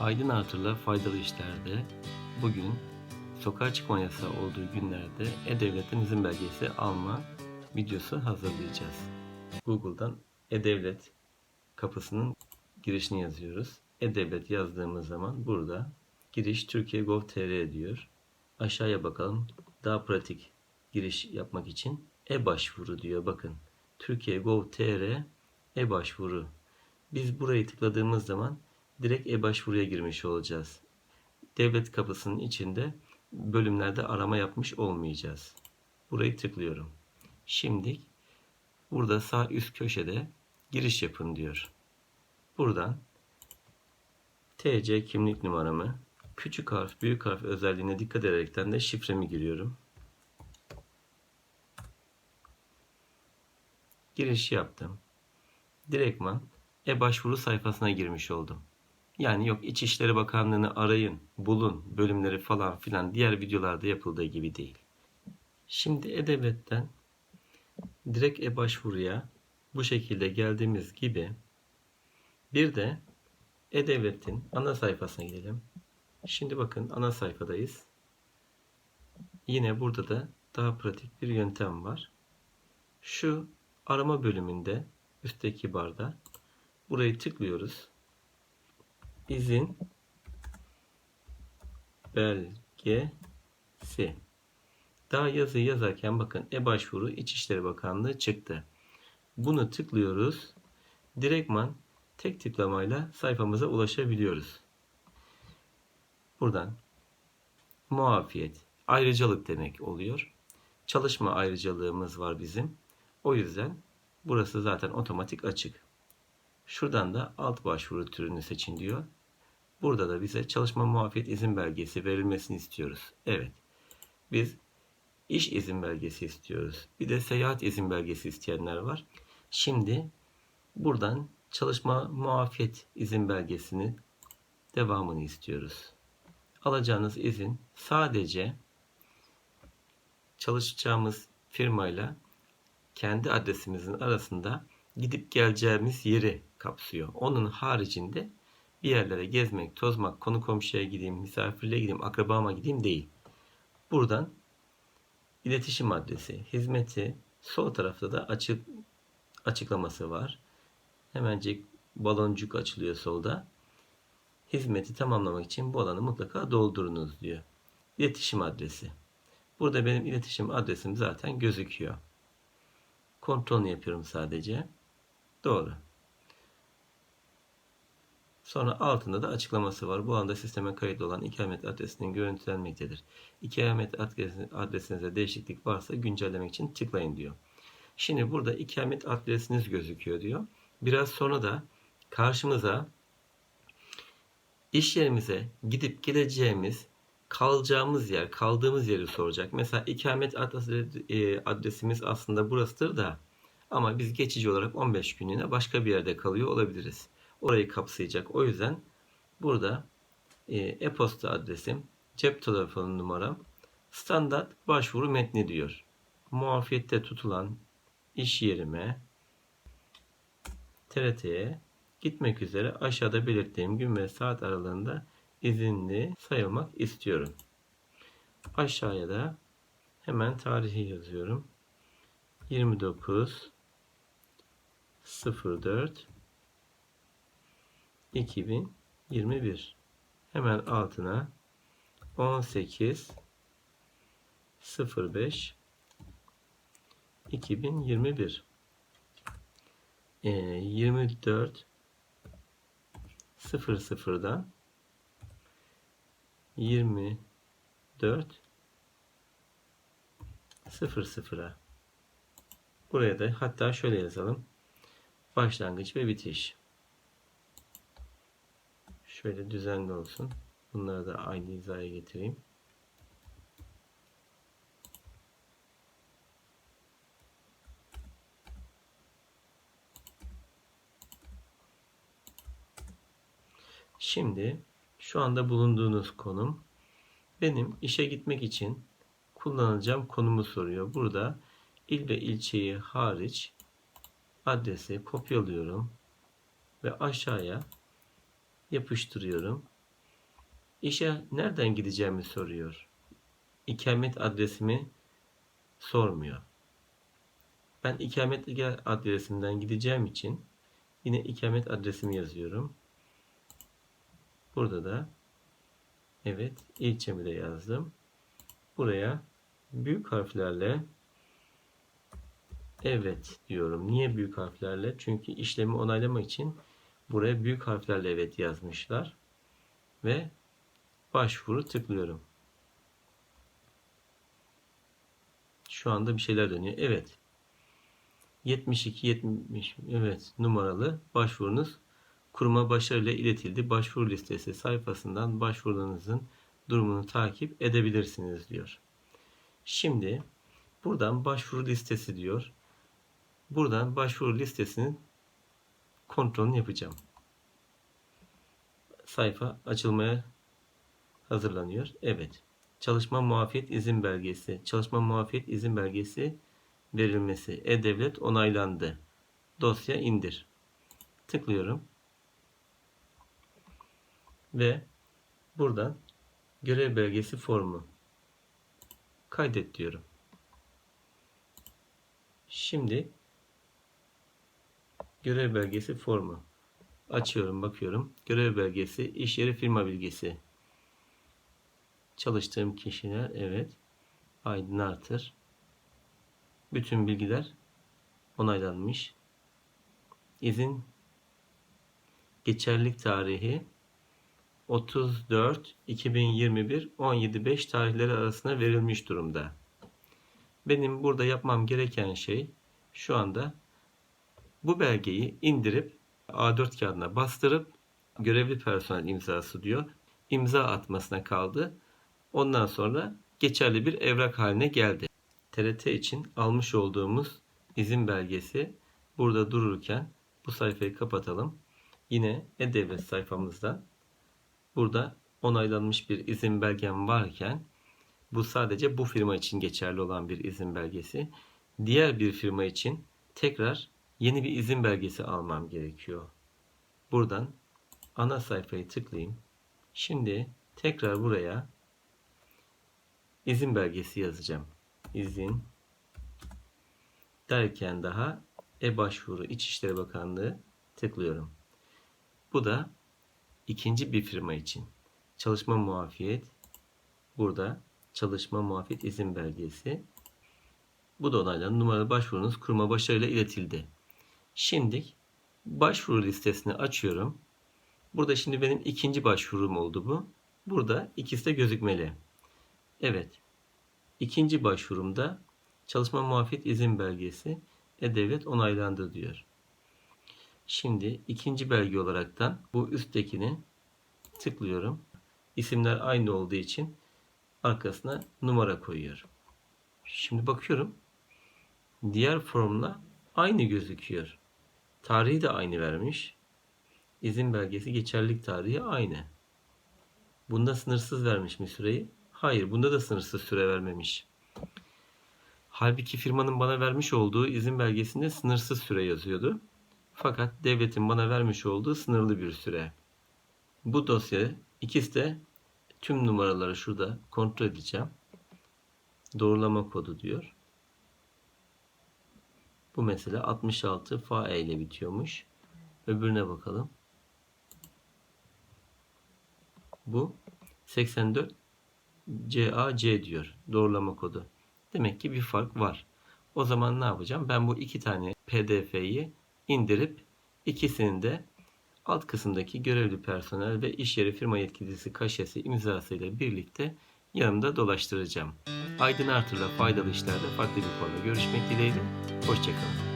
Aydın Artır'la faydalı işlerde bugün sokağa çıkma yasağı olduğu günlerde E-Devlet'ten izin belgesi alma videosu hazırlayacağız. Google'dan E-Devlet kapısının girişini yazıyoruz. E-Devlet yazdığımız zaman burada giriş Türkiye Gov.tr diyor. Aşağıya bakalım. Daha pratik giriş yapmak için e-başvuru diyor. Bakın Türkiye Gov.tr e-başvuru. Biz burayı tıkladığımız zaman direkt e-başvuruya girmiş olacağız. Devlet kapısının içinde bölümlerde arama yapmış olmayacağız. Burayı tıklıyorum. Şimdi burada sağ üst köşede giriş yapın diyor. Buradan TC kimlik numaramı küçük harf büyük harf özelliğine dikkat ederekten de şifremi giriyorum. Giriş yaptım. Direktman e-başvuru sayfasına girmiş oldum. Yani yok İçişleri Bakanlığı'nı arayın, bulun bölümleri falan filan diğer videolarda yapıldığı gibi değil. Şimdi E-Devlet'ten direkt e-başvuruya bu şekilde geldiğimiz gibi bir de E-Devlet'in ana sayfasına gidelim. Şimdi bakın ana sayfadayız. Yine burada da daha pratik bir yöntem var. Şu arama bölümünde üstteki barda burayı tıklıyoruz. İzin belgesi. Daha yazıyı yazarken bakın e-başvuru İçişleri Bakanlığı çıktı. Bunu tıklıyoruz. Direktman tek tıklamayla sayfamıza ulaşabiliyoruz. Buradan muafiyet, ayrıcalık demek oluyor. Çalışma ayrıcalığımız var bizim. O yüzden burası zaten otomatik açık. Şuradan da alt başvuru türünü seçin diyor. Burada da bize çalışma muafiyet izin belgesi verilmesini istiyoruz. Evet. Biz iş izin belgesi istiyoruz. Bir de seyahat izin belgesi isteyenler var. Şimdi buradan çalışma muafiyet izin belgesini devamını istiyoruz. Alacağınız izin sadece çalışacağımız firmayla kendi adresimizin arasında gidip geleceğimiz yeri kapsıyor. Onun haricinde bir yerlere gezmek, tozmak, konu komşuya gideyim, misafirliğe gideyim, akrabama gideyim değil. Buradan iletişim adresi, hizmeti sol tarafta da açık açıklaması var. Hemencik baloncuk açılıyor solda. Hizmeti tamamlamak için bu alanı mutlaka doldurunuz diyor. İletişim adresi. Burada benim iletişim adresim zaten gözüküyor. Kontrolünü yapıyorum sadece. Doğru. Sonra altında da açıklaması var. Bu anda sisteme kayıtlı olan ikamet adresinin görüntülenmektedir. İkamet adresinize değişiklik varsa güncellemek için tıklayın diyor. Şimdi burada ikamet adresiniz gözüküyor diyor. Biraz sonra da karşımıza iş yerimize gidip geleceğimiz kalacağımız yer, kaldığımız yeri soracak. Mesela ikamet e, adresimiz aslında burasıdır da ama biz geçici olarak 15 günlüğüne başka bir yerde kalıyor olabiliriz. Orayı kapsayacak. O yüzden burada e, e-posta adresim, cep telefonu numaram, standart başvuru metni diyor. Muafiyette tutulan iş yerime TRT'ye gitmek üzere aşağıda belirttiğim gün ve saat aralığında izinli sayılmak istiyorum. Aşağıya da hemen tarihi yazıyorum. 29 04 2021 hemen altına 18 05 2021 e, 24 00'dan 24 00'a buraya da hatta şöyle yazalım. Başlangıç ve bitiş şöyle düzenli olsun bunları da aynı hizaya getireyim Şimdi şu anda bulunduğunuz konum benim işe gitmek için kullanacağım konumu soruyor. Burada il ve ilçeyi hariç adresi kopyalıyorum ve aşağıya yapıştırıyorum. İşe nereden gideceğimi soruyor. İkamet adresimi sormuyor. Ben ikamet adresimden gideceğim için yine ikamet adresimi yazıyorum. Burada da evet ilçemi de yazdım. Buraya büyük harflerle evet diyorum. Niye büyük harflerle? Çünkü işlemi onaylamak için buraya büyük harflerle evet yazmışlar. Ve başvuru tıklıyorum. Şu anda bir şeyler dönüyor. Evet. 72 70 evet numaralı başvurunuz kuruma başarıyla iletildi. Başvuru listesi sayfasından başvurunuzun durumunu takip edebilirsiniz diyor. Şimdi buradan başvuru listesi diyor. Buradan başvuru listesinin kontrolünü yapacağım. Sayfa açılmaya hazırlanıyor. Evet. Çalışma muafiyet izin belgesi. Çalışma muafiyet izin belgesi verilmesi. E-Devlet onaylandı. Dosya indir. Tıklıyorum. Ve buradan görev belgesi formu kaydet diyorum. Şimdi görev belgesi formu açıyorum bakıyorum. Görev belgesi iş yeri firma bilgisi çalıştığım kişiler evet Aydın Artır bütün bilgiler onaylanmış. İzin geçerlilik tarihi 34 2021 17 tarihleri arasında verilmiş durumda. Benim burada yapmam gereken şey şu anda bu belgeyi indirip A4 kağıdına bastırıp görevli personel imzası diyor. imza atmasına kaldı. Ondan sonra geçerli bir evrak haline geldi. TRT için almış olduğumuz izin belgesi burada dururken bu sayfayı kapatalım. Yine E-Devlet sayfamızdan burada onaylanmış bir izin belgem varken bu sadece bu firma için geçerli olan bir izin belgesi. Diğer bir firma için tekrar yeni bir izin belgesi almam gerekiyor. Buradan ana sayfayı tıklayayım. Şimdi tekrar buraya izin belgesi yazacağım. İzin derken daha e-başvuru İçişleri Bakanlığı tıklıyorum. Bu da ikinci bir firma için çalışma muafiyet burada çalışma muafiyet izin belgesi bu da onaylanan numaralı başvurunuz kuruma başarıyla iletildi. Şimdi başvuru listesini açıyorum. Burada şimdi benim ikinci başvurum oldu bu. Burada ikisi de gözükmeli. Evet. İkinci başvurumda çalışma muafiyet izin belgesi e-devlet onaylandı diyor. Şimdi ikinci belge olaraktan bu üsttekini tıklıyorum. İsimler aynı olduğu için arkasına numara koyuyorum. Şimdi bakıyorum. Diğer formla aynı gözüküyor. Tarihi de aynı vermiş. İzin belgesi geçerlilik tarihi aynı. Bunda sınırsız vermiş mi süreyi? Hayır, bunda da sınırsız süre vermemiş. Halbuki firmanın bana vermiş olduğu izin belgesinde sınırsız süre yazıyordu. Fakat devletin bana vermiş olduğu sınırlı bir süre. Bu dosya ikisi de tüm numaraları şurada kontrol edeceğim. Doğrulama kodu diyor. Bu mesela 66 FAE ile bitiyormuş. Öbürüne bakalım. Bu 84 CAC diyor doğrulama kodu. Demek ki bir fark var. O zaman ne yapacağım? Ben bu iki tane PDF'yi indirip ikisini de alt kısımdaki görevli personel ve iş yeri firma yetkilisi kaşesi imzasıyla birlikte yanımda dolaştıracağım. Aydın Artır'la faydalı işlerde farklı bir konuda görüşmek dileğiyle. Hoşçakalın.